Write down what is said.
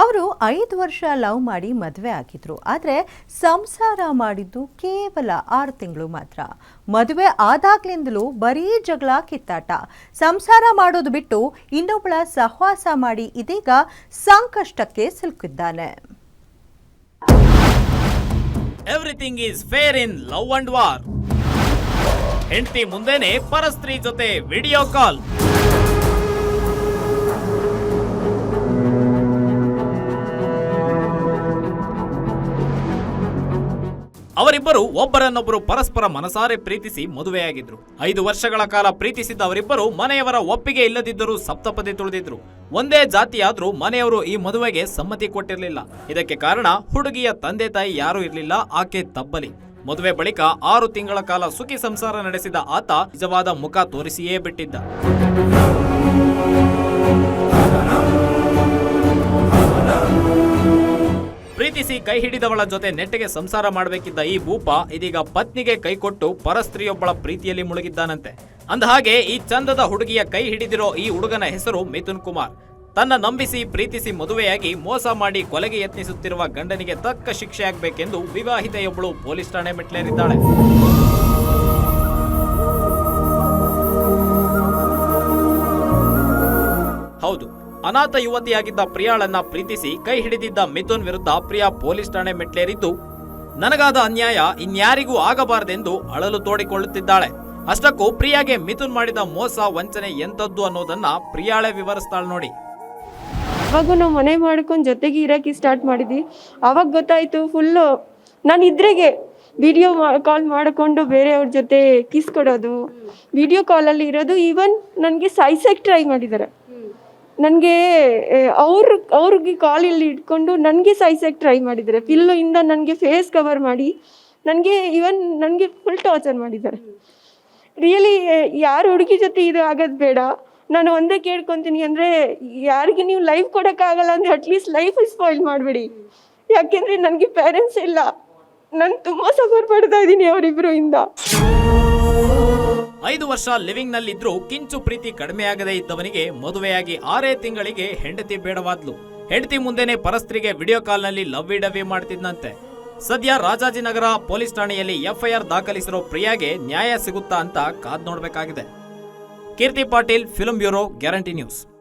ಅವರು ಐದು ವರ್ಷ ಲವ್ ಮಾಡಿ ಮದುವೆ ಆಗಿದ್ರು. ಆದರೆ ಸಂಸಾರ ಮಾಡಿದ್ದು ಕೇವಲ ಆರು ತಿಂಗಳು ಮಾತ್ರ. ಮದುವೆ ಆದಾಗ್ಲಿಂದಲೂ ಬರೀ ಜಗಳ, ಕಿತ್ತಾಟ. ಸಂಸಾರ ಮಾಡೋದು ಬಿಟ್ಟು ಇನ್ನೊಬ್ಬಳ ಸಹವಾಸ ಮಾಡಿ ಇದೀಗ ಸಂಕಷ್ಟಕ್ಕೆ ಸಿಲುಕಿದ್ದಾನೆ. Everything is fair in love and war ಹೆಂಡತಿ ಮುಂದೆನೆ ಪರಸ್ತ್ರೀ ಜೊತೆ ವಿಡಿಯೋ ಕಾಲ್ ಅವರಿಬ್ಬರು ಒಬ್ಬರನ್ನೊಬ್ಬರು ಪರಸ್ಪರ ಮನಸಾರೆ ಪ್ರೀತಿಸಿ ಮದುವೆಯಾಗಿದ್ರು. ಐದು ವರ್ಷಗಳ ಕಾಲ ಪ್ರೀತಿಸಿದ್ದ ಅವರಿಬ್ಬರು ಮನೆಯವರ ಒಪ್ಪಿಗೆ ಇಲ್ಲದಿದ್ದರೂ ಸಪ್ತಪದಿ ತುಳಿದಿದ್ರು. ಒಂದೇ ಜಾತಿಯಾದ್ರೂ ಮನೆಯವರು ಈ ಮದುವೆಗೆ ಸಮ್ಮತಿ ಕೊಟ್ಟಿರಲಿಲ್ಲ. ಇದಕ್ಕೆ ಕಾರಣ ಹುಡುಗಿಯ ತಂದೆ ತಾಯಿ ಯಾರೂ ಇರಲಿಲ್ಲ, ಆಕೆ ತಬ್ಬಲಿ. ಮದುವೆ ಬಳಿಕ ಆರು ತಿಂಗಳ ಕಾಲ ಸುಖಿ ಸಂಸಾರ ನಡೆಸಿದ ಆತ ನಿಜವಾದ ಮುಖ ತೋರಿಸಿಯೇ ಬಿಟ್ಟಿದ್ದ. ಪ್ರೀತಿಸಿ ಕೈ ಹಿಡಿದವಳ ಜೊತೆ ನೆಟ್ಟಿಗೆ ಸಂಸಾರ ಮಾಡಬೇಕಿದ್ದ ಈ ಭೂಪ ಇದೀಗ ಪತ್ನಿಗೆ ಕೈಕೊಟ್ಟು ಪರಸ್ತ್ರೀಯೊಬ್ಬಳ ಪ್ರೀತಿಯಲ್ಲಿ ಮುಳುಗಿದ್ದಾನಂತೆ. ಅಂದಹಾಗೆ, ಈ ಚಂದದ ಹುಡುಗಿಯ ಕೈ ಹಿಡಿದಿರೋ ಈ ಹುಡುಗನ ಹೆಸರು ಮಿಥುನ್ ಕುಮಾರ್. ತನ್ನ ನಂಬಿಸಿ ಪ್ರೀತಿಸಿ ಮದುವೆಯಾಗಿ ಮೋಸ ಮಾಡಿ ಕೊಲೆಗೆ ಯತ್ನಿಸುತ್ತಿರುವ ಗಂಡನಿಗೆ ತಕ್ಕ ಶಿಕ್ಷೆ ಆಗಬೇಕೆಂದು ವಿವಾಹಿತೆಯೊಬ್ಬಳು ಪೊಲೀಸ್ ಠಾಣೆ ಮೆಟ್ಲೇರಿದ್ದಾಳೆ ಹೌದು ಅನಾಥ ಯುವತಿಯಾಗಿದ್ದ ಪ್ರಿಯಾಳನ್ನ ಪ್ರೀತಿಸಿ ಕೈ ಹಿಡಿದಿದ್ದ ಮಿಥುನ್ ವಿರುದ್ಧ ಪ್ರಿಯಾ ಪೊಲೀಸ್ ಠಾಣೆ ಮೆಟ್ಲೇರಿದ್ದು ನನಗಾದ ಅನ್ಯಾಯ ಇನ್ಯಾರಿಗೂ ಆಗಬಾರದೆಂದು ಅಳಲು ತೋಡಿಕೊಳ್ಳುತ್ತಿದ್ದಾಳೆ. ಅಷ್ಟಕ್ಕೂ ಪ್ರಿಯಾಗೆ ಮಿಥುನ್ ಮಾಡಿದ ಮೋಸ, ವಂಚನೆ ಎಂತದ್ದು ಅನ್ನೋದನ್ನ ಪ್ರಿಯಾಳೆ ವಿವರಿಸ್ತಾಳೆ ನೋಡಿ. ಅವಾಗ ನಾವು ಮನೆ ಮಾಡ್ಕೊಂಡು ಜೊತೆಗೆ ಇರಕ್ಕೆ ಸ್ಟಾರ್ಟ್ ಮಾಡಿದ್ವಿ. ಅವಾಗ ಗೊತ್ತಾಯ್ತು ಫುಲ್ಲು ನಾನು ಇದ್ರಿಗೆ ವಿಡಿಯೋ ಕಾಲ್ ಮಾಡಿಕೊಂಡು ಬೇರೆಯವ್ರ ಜೊತೆ ಕಿಸ್ ಕೊಡೋದು ವಿಡಿಯೋ ಕಾಲಲ್ಲಿ ಇರೋದು ಈವನ್ ನನಗೆ ಸೈಸೆಕ್ ಟ್ರೈ ಮಾಡಿದ್ದಾರೆ. ನನಗೆ ಅವ್ರ, ಅವ್ರಿಗೆ ಕಾಲಲ್ಲಿ ಇಟ್ಕೊಂಡು ನನಗೆ ಸಾಯ್ಸಕ್ಕೆ ಟ್ರೈ ಮಾಡಿದ್ದಾರೆ. ಪಿಲ್ಲು ಇಂದ ನನಗೆ ಫೇಸ್ ಕವರ್ ಮಾಡಿ, ನನಗೆ ಇವನ್ ನನಗೆ ಫುಲ್ ಟಾರ್ಚರ್ ಮಾಡಿದ್ದಾರೆ. ರಿಯಲಿ ಯಾರು ಹುಡುಗಿ ಜೊತೆ ಇದು ಆಗೋದು ಬೇಡ. ನಾನು ಒಂದೇ ಕೇಳ್ಕೊತೀನಿ ಅಂದರೆ, ಯಾರಿಗೆ ನೀವು ಲೈಫ್ ಕೊಡೋಕ್ಕಾಗಲ್ಲ ಅಂದರೆ ಅಟ್ಲೀಸ್ಟ್ ಲೈಫ್ ಸ್ಪಾಯ್ಲ್ ಮಾಡಬೇಡಿ. ಯಾಕೆಂದರೆ ನನಗೆ ಪೇರೆಂಟ್ಸ್ ಇಲ್ಲ. ನಾನು ತುಂಬ ಸಫರ್ ಪಡ್ತಾ ಇದ್ದೀನಿ ಅವರಿಬ್ಬರು ಇಂದ. ಐದು ವರ್ಷ ಲಿವಿಂಗ್ ನಲ್ಲಿದ್ರೂ ಕಿಂಚು ಪ್ರೀತಿ ಕಡಿಮೆಯಾಗದೇ ಇದ್ದವನಿಗೆ ಮದುವೆಯಾಗಿ ಆರೇ ತಿಂಗಳಿಗೆ ಹೆಂಡತಿ ಬೇಡವಾದ್ಲು. ಹೆಂಡತಿ ಮುಂದೆನೆ ಪರಸ್ತ್ರಿಗೆ ವಿಡಿಯೋ ಕಾಲ್ನಲ್ಲಿ ಲವ್ ಡವಿ ಮಾಡ್ತಿದ್ದಂತೆ ಸದ್ಯ ರಾಜಾಜಿನಗರ ಪೊಲೀಸ್ ಠಾಣೆಯಲ್ಲಿ ಎಫ್ಐಆರ್ ದಾಖಲಿಸಿರೋ ಪ್ರಿಯಾಗೆ ನ್ಯಾಯ ಸಿಗುತ್ತಾ ಅಂತ ಕಾದ್ ನೋಡಬೇಕಾಗಿದೆ. Keerthi Patil film bureau, guarantee news.